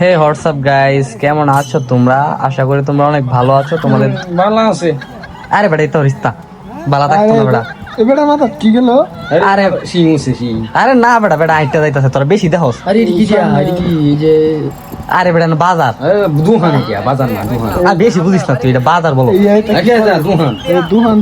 হে WhatsApp guys কেমন আছো তোমরা? আশা করি তোমরা অনেক ভালো আছো। তোমাদের ভালো আছে। আরে বেটা এই তো রিস্তা। বালা থাকতো না বেটা। এবারে মাথা কি গেল? আরে আরে না বেটা বেটা আইটা যাইতাছে তোরা বেশি দেখোস। আরে কি দিয়া? এটা কি যে আরে বেটা না বাজার। দুহান কি বাজার না দুহান। আর বেশি বুঝিস না তুই এটা বাজার বলো। এই এইটা দুহান। দুহান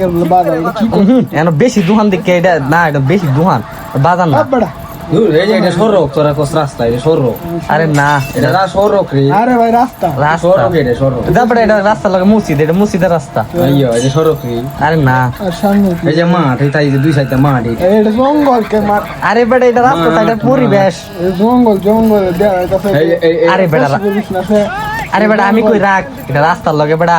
কেন বাজার এটা কি হুম, বেশি দুহান দিকে এটা না এটা বেশি দুহান। বাজার না। যে এটা সরক তোরা কোস রাস্তা এটা সরক আরে না এটা রা সরক রে। আরে ভাই রাস্তা। রাস্তা। এটা সরক যা এটা রাস্তা লাগে মসজিদ এটা মসজিদের রাস্তা। আইয়ো এই যে রে। আরে না। আর সামনে এই যে মাঠ এই তাই দুই সাইডে মাঠ এই এই এটা জঙ্গল কে মার আরে বেটা এটা রাস্তা পরিবেশ। জঙ্গল জঙ্গল আরে বেটা আরে বেটা আমি কই রাখ এটা রাস্তার লগে বেটা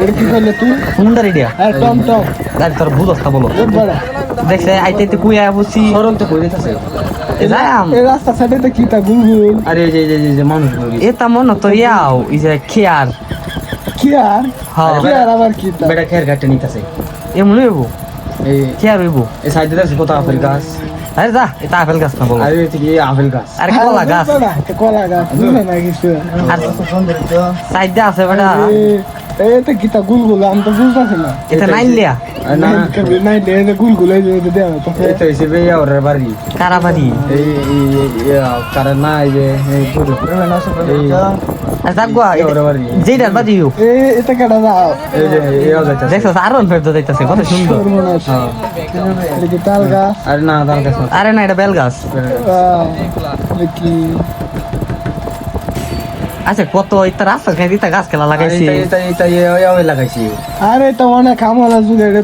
এটা কি করলে তুই ফুন্ডার এটা আর টমটম আরে তোর বুঝস না বলো। দেখছে আইতে আইতে কুইয়া বসি। সরক তো কই দিতেছে? এই রাস্তা সাইডে তো কি তা গুলগুল আরে এই যে মানুষগুলো এটা মনে তো ইয়াও এই যে খেয়ার। কি আর? হ্যাঁ। কি আর আবার কি তা? বেটা খের কাটতে নিতেছে। এমন হইব? এই খেয়ার হইব? এই সাইডে দেখছি কত আপেল গাছ। আরে যা এটা আপেল গাছ না বলো। আর এই থেকে আপেল গাছ। আরে কলা গাছ। কলা গাছ না কিছু? আর সাইডে আছে বেটা। এ- এটা কিতা গুলগুলো আমি তো বুঝতেছি না। এটা নাইলিয়া না। নাই দে এটা গুলগুলো এই যে দে তো। এটা হইছে বে আর আচ্ছা, আচ্ছা, বাড়ি। কারা বাড়ি এই কারা না এই যে এই পুরো পুরো হ্যাঁ। না সব আরে না আরে না এটা বেলগাছ আচ্ছা কত ইতা রাস্তা খাই দিতা গাছ খেলা লাগাইছি। এই ওই লাগাইছি। আরে এটা অনেক আমলা যুগে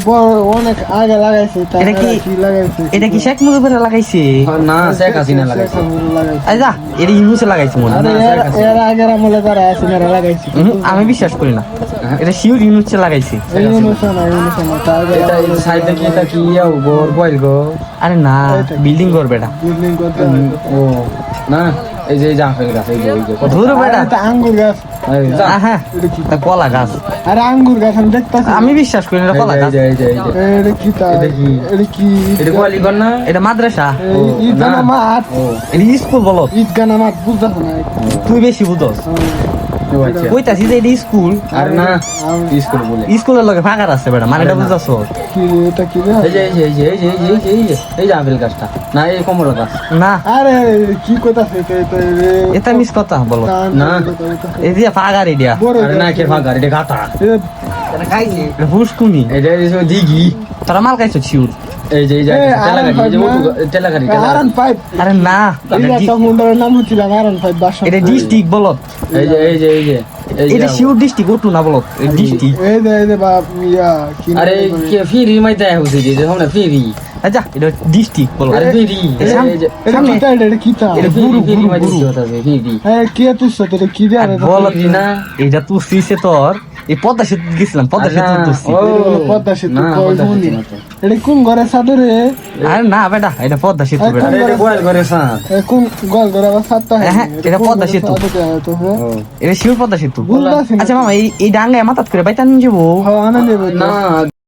অনেক আগে লাগাইছে এটা কি- লাগাইছে? এটা কি শেখ মুজিবের লাগাইছে? না শেখ হাসিনা লাগাইছে। এটা ইউনুসে লাগাইছে মনে হয়। আরে না, এর। আগের আমলে লাগাইছে। আমি বিশ্বাস করি না। এটা শিওর ইউনুসে লাগাইছে সাইডে কি এটা কি ইয়া গো। আরে না বিল্ডিং করবে এটা বিল্ডিং করতে ও না। এই যে গাছ এই যে এই যে ধুর বেটা। এটা আঙ্গুর গাছ। এই হ্যাঁ এটা কলা গাছ। আরে আঙ্গুর গাছ আমি দেখতাছি। আমি বিশ্বাস করি না এটা কলা গাছ। এই যে এই যে। এটা কি তা? এটা কি? এটা কি? এটা কোয়ালি কর না? এটা মাদ্রাসা। ঈদগানা। মাঠ এটা স্কুল বলো। ঈদগানা মাঠ বুঝছ না। তুই বেশি আচ্ছা আচ্ছা। কইতাছি যে স্কুল আর না স্কুল বলে। স্কুলের লগে ফাঁকা আছে বেটা মানে এটা হ্যাঁ, বুঝাছ? কি এটা কি এই যে এই যে এই যে এই যে এই যে এই যে আপেল গাছটা। না এই কমলা গাছ। না। আরে কি কইতাছে এটা এটা মিস কথা বলো। না এই যে ফাঁকা রেডিয়া আরে না কে ফাঁকা রে গাতা এটা খাইছি। ফুসকুনি এটা দিঘি। তারা মাল খাইছো ছিউর এই যে এটা নাম হচ্ছিল আরন বলত এই যে এই যে এই যে না বলত ডিস্ট্রিক্ট। এই যে এই যে যে দেখো না ফিরি। আচ্ছা এটা ডিস্ট্রিক্ট বলো আরে ফিরি। তুই কি দে বলত না। এটা তুই সিসে তোর। এই পদ্মা সেতু গেছিলাম পদ্মা সেতু না, পদ্মা সেতু। এটা কোন ঘরে সাদরে আরে না বেটা এটা পদ্মা সেতু বেটা। এটা গোয়াল ঘরে সাত কোন গোয়াল ঘরে আবার সাতটা হ্যাঁ, এটা পদ্মা সেতু। হ্যাঁ। এটা শিব পদ্মা সেতু। আচ্ছা মামা এই এই ডাঙ্গায় মাথাত করে বাইতান যাব। হ্যাঁ না